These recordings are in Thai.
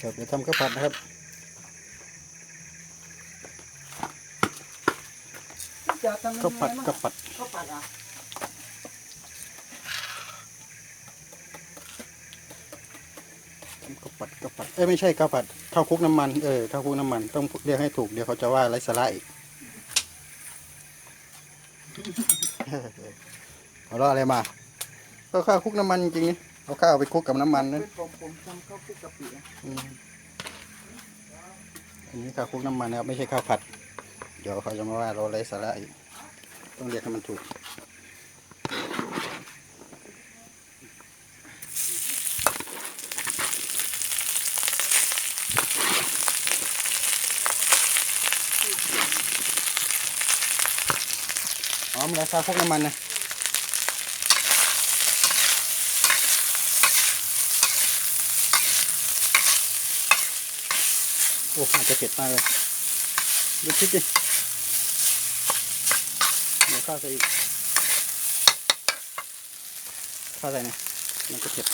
ครับเดี๋ยวทำข้าวผัดนะครับจะทำข้าวผัดข้าวผัดข้าวผัดอะข้าวผัดข้าวผัดเอ้ยไม่ใช่ข้าวผัดข้าวคลุกน้ำมันเออข้าวคลุกน้ำมันต้องเรียกให้ถูกเดี๋ยวเขาจะว่าไร้สาระอีกหัวเราะอะไรมาก็ข้าวคลุกน้ำมันจริงๆนี่ เอาข้าวไปคลุกกับน้ำมันนะเป็นผมผมทำข้าวคลุกกะปินะอืมอันนี้ข้าวคลุกน้ำมันนะครับไม่ใช่ข้าวผัด เดี๋ยวเขาจะมาว่าเราไร้สาระอีกต้องเรียกให้มันถูกอ๋อมันราคาพวกน้ำมันนะ อ้อาจจะเผ็ดมากเลยดูพริกดิเดี๋ยวข้าวใส่อีกข้าวใส่นะมันจะเผ็ด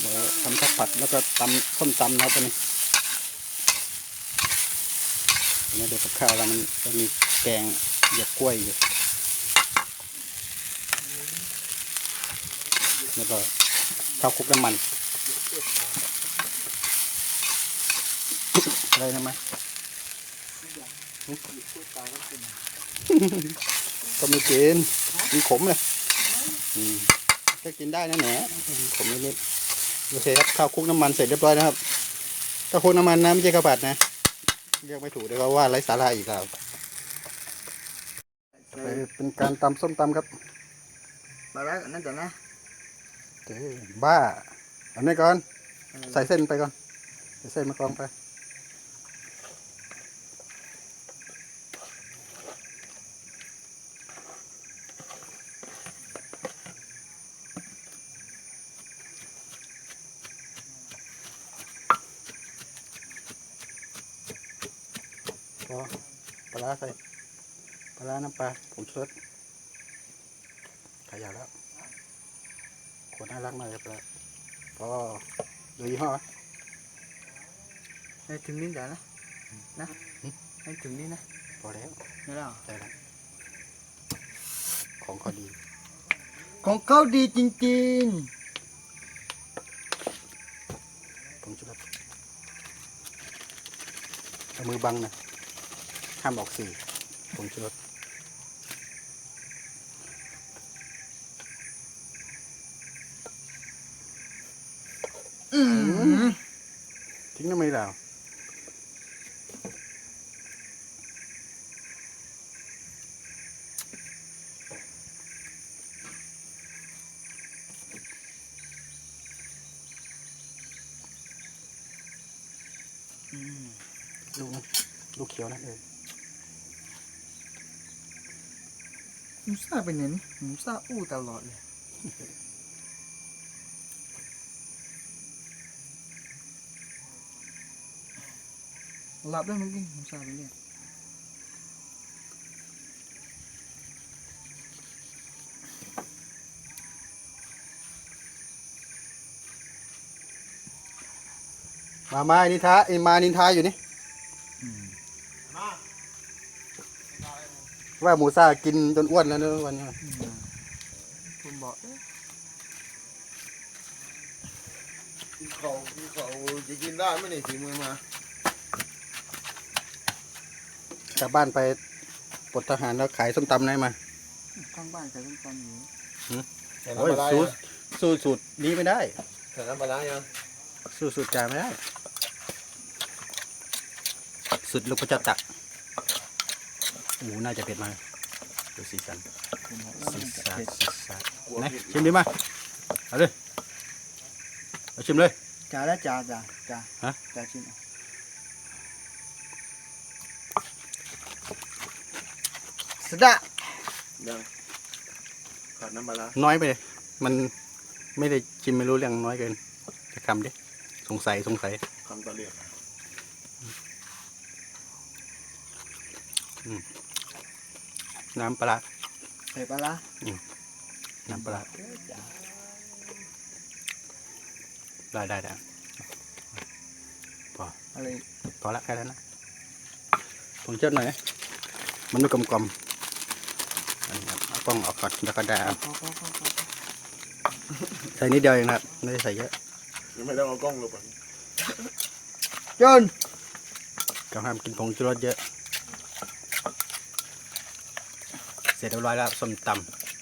เดี๋ยวทำข้าวผัดแล้วก็ตำส้มตำนะครับตัวนี้เดี๋ยวดูกับข้าวเรามันจะมีแกง หยวกกล้วยอยู่แล้วก็ข้าวคลุกน้ำมันอะไรนะมั้ยก็เป็นก็ไม่กินมีขมเลยอืมก็กินได้นะแหนขมนิดๆโอเคครับข้าวคลุกน้ำมันเสร็จเรียบร้อยนะครับข้าวคลุกน้ำมันนะไม่ใช่ข้าวผัดนะเรียกไม่ถูกเดี๋ยวเขาว่าไร้สาระอีกแล้ว ไปเป็นการตำส้มตำครับมาแล้วนั่นก่อนนะเจ้บ้าอันนี้ก่อน ใส่เส้นไปก่อน ใส่เส้นมากรองไปพอปลาร้าใส่ ปลาร้าน้ำปลาผงชูรสขยาวแล้วขวดน่ารักมากเลยปลาร้าพอดูยี่ห้อไหมให้ถึงนี้เดี๋ยวนะนะให้ถึงนี้นะพอแล้วไม่ได้หรอได้แล้วของเขาดี ของเขาดีจริงผมชุดเอามือบังนะห้ามออกสื่อผมชุดๆอืม ทิ้งทำไมเราลูกลูกเขียวนะเออหมูซาเป็นไงนี่หมูซาอู้ตลอดเลย หลับได้เมื่อกี้หมูซ่าไปเนี่ยมามานินทาไอ้มานินทาอยู่นี่ว่าหมูซ่ากินจนอ้วนแล้วเนอะวันนี้คุณบอกเอ๊ะกินเขากินเขาจะกินได้ไหมเนี่ยฝีมือมา กลับบ้านไปปลดทหารแล้วขายส้มตำได้มาข้างบ้านใครต้องการอยู่ใส่โอ้ยน้ำปลาร้าสูยัตงรสูตรสูตรนี้ไม่ได้ ใส่น้ำปลาร้ายังสูตรสูตรจ่าไม่ได้สุดลูกประจับตักโอ้โหน่าจะเผ็ดมากดูสีสันคุณบอกว่าสีมันจะสันเผ็ดสีสันไหนชิมดิมาเอาเลยเอาชิมเลย จ่าแล้วจ่าจ่าจ่าฮะ จ่าชิมเอา สดะยังขาดน้ำปลาร้าน้อยไปเลยมันไม่ได้ชิมไม่รู้เรื่องน้อยเกินจะคำดิสงสัยสงสัยคำตะเลียกน้ำปลาร้าใส่ปลาร้าน้ำปลาร้าได้ได้ได้พออะไรพอละแค่นั้นนะผงเจ้าหน่อยนะมันดูกลมกลมๆอันนี้ครับ เอากล้องออกก่อนแล้วก็ได้ครับใส่นิดเดียวเองนะครับไม่ได้ใส่เยอะยังไม่ต้องเอากล้องลงไปจนก็ห้ามกินผงชูรสเยอะ เสร็จเรียบร้อยแล้วส้มต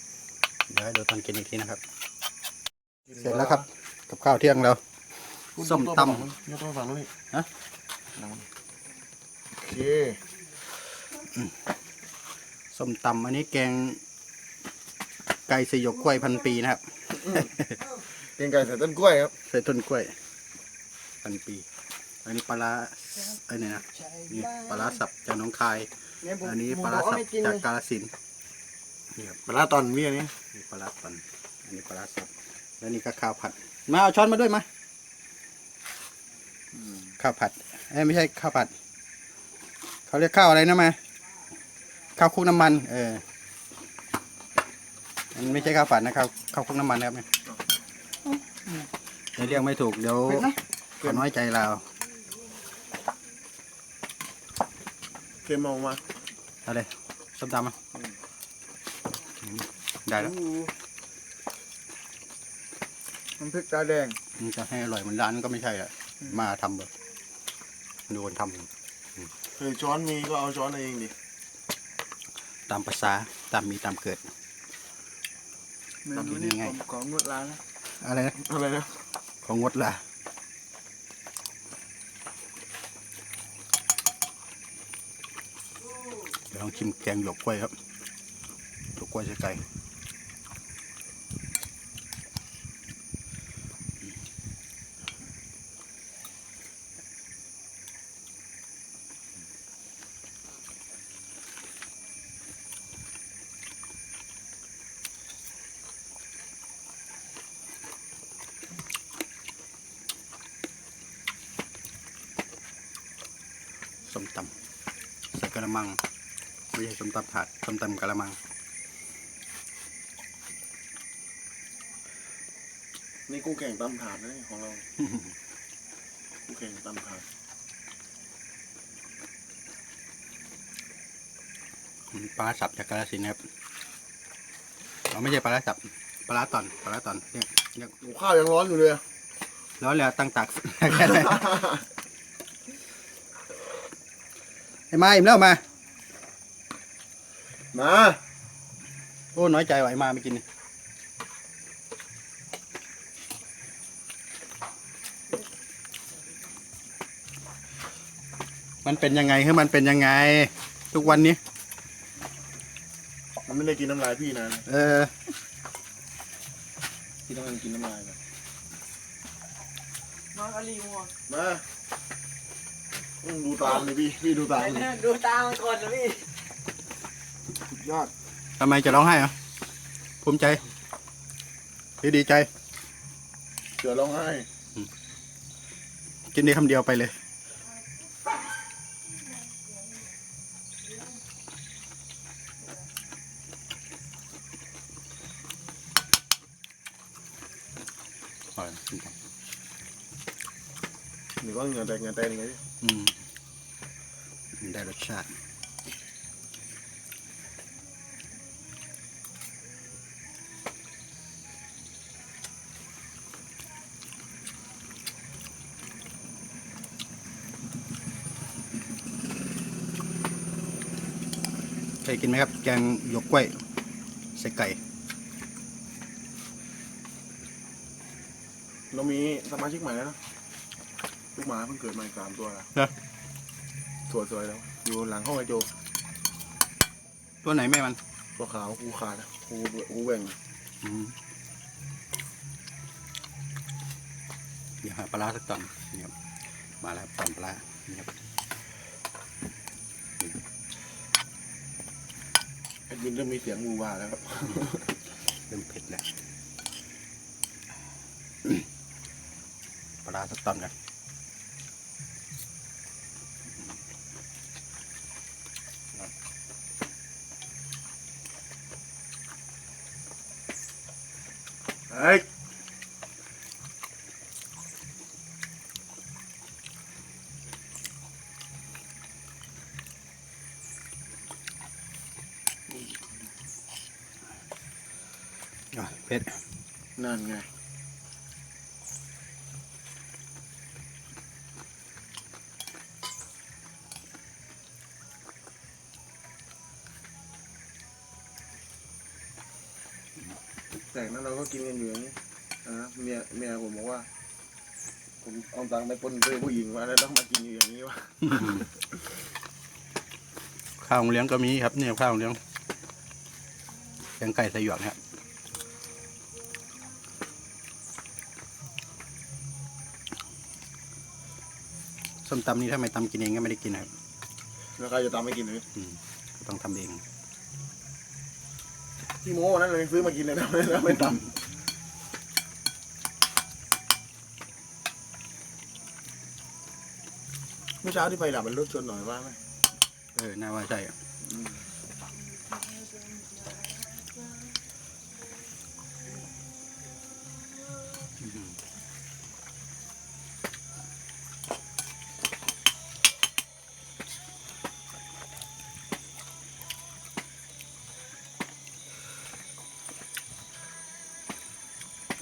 ำเดี๋ยวให้ดูตอนกินอีกทีนะครับ เสร็จแล้วครับ กับข้าวเที่ยงเราส้มตำยกตัวฝั่งนู้นนี่ฮะโอเค ส้มตำอันนี้แกงไก่สยบกล้วยพันปีนะครับ เกงไก่ใส่ต้นกล้วยครับใส่ต้นกล้วย พันปี อันนี้ปลาร้าไอ้นี่นะนี่ปลาร้าสับจากหน้องคายเนี่ยผมอันนี้ผมปลาบร้าอกว่าสับไม่กินจากเลยกาฬสินธุ์นี่ครับปลาร้าตอนพี่อันนี้นี่ปลาร้าปั่นอันนี้ปลาร้าสับ แล้วนี่ก็ข้าวผัด มาเอาช้อนมาด้วยมาข้าวผัดเอ้ยไม่ใช่ข้าวผัด เขาเรียกข้าวอะไรนะมา ข้าวคลุกน้ำมัน เออมันไม่ใช่ข้าวผัดนะข้าวข้าวคลุกน้ำมันนะครับเนี่ยเดี๋ยวเรียกไม่ถูกเดี๋ยวเผ็ดไหมเขาน้อยใจเราเค็มออกมาเอาเลยส้มตำมาได้แล้วมันพริกตาแดงมันจะให้อร่อยเหมือนร้านก็ไม่ใช่อะมาทำแบบดูคนทเฮ้ยช้อนมีก็เอาช้อนเองดิำ ตามภาษาตามมีตามเกิด เมนูนี้ทำยังไงผมของงดร้านนะอะไรนะอะไรนะของงดละเดี๋ยวลองชิมแกงหยวกกล้วยครับหยวกกล้วยใส่ไก่ ส้มตำใส่กระมังไม่ใช่ส้มตำถาดส้มตำกระมัง นี่กูแข่งตำถาดนะนี่ของเรากูแข่งตำถาดปลาร้าสับจากกาฬสินธุ์นะครับเราไม่ใช่ปลาร้าสับปลาร้าตอนปลาร้าตอนเนี่ยเนี่ยหมูข้าวยังร้อนอยู่เลยอะแล้วแล้วตั้งตักแค่ ไหนไอ้มาอิ่มแล้วมา มาโอ้น้อยใจว่ะไอ้มาไม่กินนี่มันเป็นยังไงคือมันเป็นยังไง ทุกวันนี้ มันไม่ได้กินน้ำลายพี่นะเออพี่ต้องการกินน้ำลายนะน้องอลีมัวมาอืม ดูตามเลยพี่ พี่ดูตามไปเลยเนี่ยดูตามันก่อนนะพี่สุดยอดทำไมจะร้องไห้เหรอภูมิใจหรือดีใจเสือร้องไห้ กินได้คำเดียวไปเลยอร่อยจริงหรือว่าเหงื่อแตกเหงื่อแตกยังไงพี่ๆอืม ได้รสชาติเคยกินไหมครับ แกงหยวกกล้วยใส่ไก่ เรามีสมาชิกใหม่แล้วนะ ลูกหมาเพิ่งเกิดมาอีกสามตัวแล้วเหรอสวยๆแล้ว อยู่หลังห้องไอโจตัวไหนแม่มันตัวขาวกูขาดอะกูกูแหว่งอืมเดี๋ยวหาปลาร้าสักตอนนี่ครับมาแล้วตอนปลาร้านี่ครับแอดมินเริ่มมีเสียงมูวาแล้วครับ เริ่มเผ็ดแล้วปลาร้าสักตอนกัน เฮ้ยอะ เผ็ดนั่นไงแต่นั้นเราก็กินกันอยู่อย่างนี้อ่าเมียเมียผมบอกว่า ผมเอาตังค์ไปปล้นซื้อผู้หญิงมาแล้วต้องมากินอยู่อย่างนี้วะข้าวโรงเลี้ยงก็มีครับเนี่ยข้าวโรงเลี้ยงแกงไก่ใส่หยวกนะครับส้มตำนี่ถ้าไม่ตำกินเองก็ไม่ได้กินนะครับแล้วใครจะตามไม่กินเลยต้องทำเอง ที่โม้วันนั้นเลยซื้อมากินเลยนะไม่ไม่ตำเมื่อเช้าที่ไปดับมันรถชนหน่อยว่าไหมเออน่าว่าใช่อะ อืม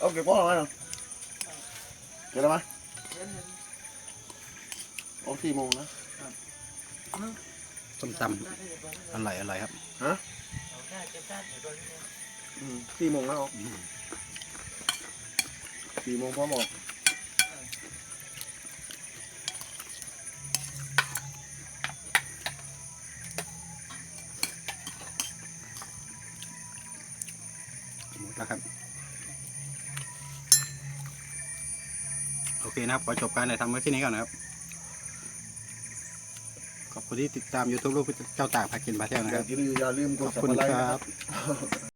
เอาเก็บก้อนไว้หน่อยเก็บแล้วไหมโอ้สี่โมงนะ ส้มตำอร่อยอร่อยครับ อืมสี่โมงแล้วออกอืม สี่โมงพร้อมออกหมดแล้วครับ โอ เคนะครับ ขอจบการถ่ายทำไว้ที่นี้ก่อนนะครับ ขอบคุณที่ติดตาม YouTube ลูกเจ้าตากพากินพาเที่ยวนะอคย่ารับลืมอย่าลืมกขดอบสับคุณสไครคต์นะรับครับ